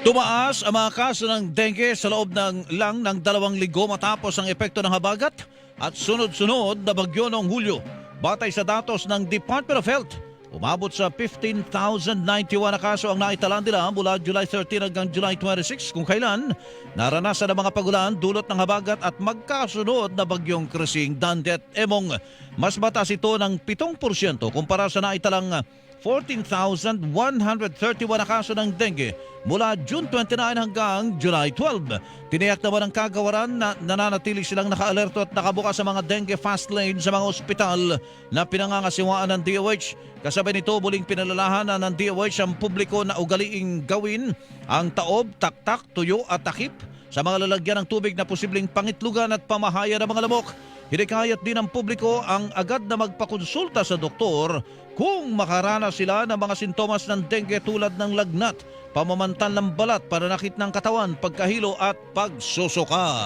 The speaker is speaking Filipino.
Tumaas ang mga kaso ng dengue sa loob ng lang ng dalawang linggo matapos ang epekto ng habagat at sunod-sunod na bagyo noong Hulyo. Batay sa datos ng Department of Health, umabot sa 15,091 na kaso ang naitalan nila mula July 13 hanggang July 26 kung kailan naranasan ang mga pagulan dulot ng habagat at magkasunod na bagyong Krising Dandet Emong. Mas mataas ito ng 7% kumpara sa naitalang 14,131 na kaso ng dengue mula June 29 hanggang July 12. Tiniyak naman ng kagawaran na nananatili silang nakaalerto at nakabukas sa mga dengue fast lane sa mga ospital na pinangangasiwaan ng DOH. Kasabay nito muling pinalalahanan ng DOH ang publiko na ugaliing gawin ang taob, taktak, tuyo at takip sa mga lalagyan ng tubig na posibleng pangitlugan at pamahaya ng mga lamok. Hinikayat din ng publiko ang agad na magpakonsulta sa doktor kung makaranas sila ng mga sintomas ng dengue tulad ng lagnat, pamamantal ng balat, pananakit ng katawan, pagkahilo at pagsusuka.